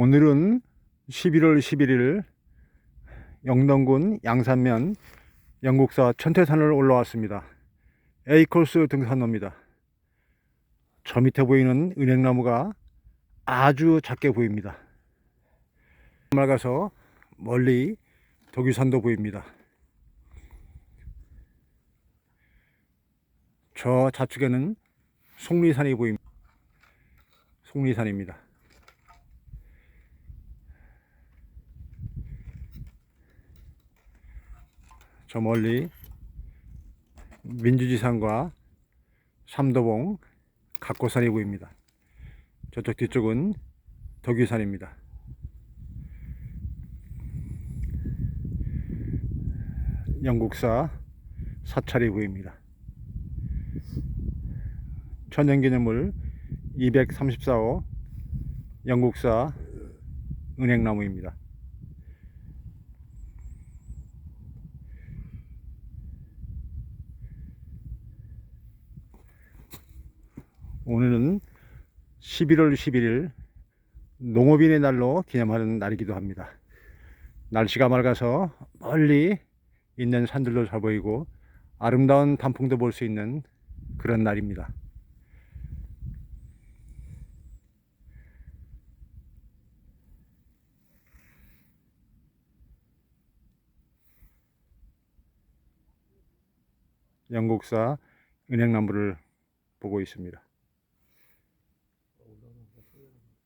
오늘은 11월 11일 영동군 양산면 영국사 천태산을 올라왔습니다. A코스 등산로입니다. 저 밑에 보이는 은행나무가 아주 작게 보입니다. 맑아서 멀리 덕유산도 보입니다. 저 좌측에는 속리산이 보입니다. 속리산입니다. 저 멀리 민주지산과 삼도봉 각고산이 보입니다. 저쪽 뒤쪽은 덕유산입니다. 영국사 사찰이 보입니다. 천연기념물 234호 영국사 은행나무입니다. 오늘은 11월 11일 농업인의 날로 기념하는 날이기도 합니다. 날씨가 맑아서 멀리 있는 산들도 잘 보이고 아름다운 단풍도 볼 수 있는 그런 날입니다. 영국사 은행나무를 보고 있습니다. Thank you.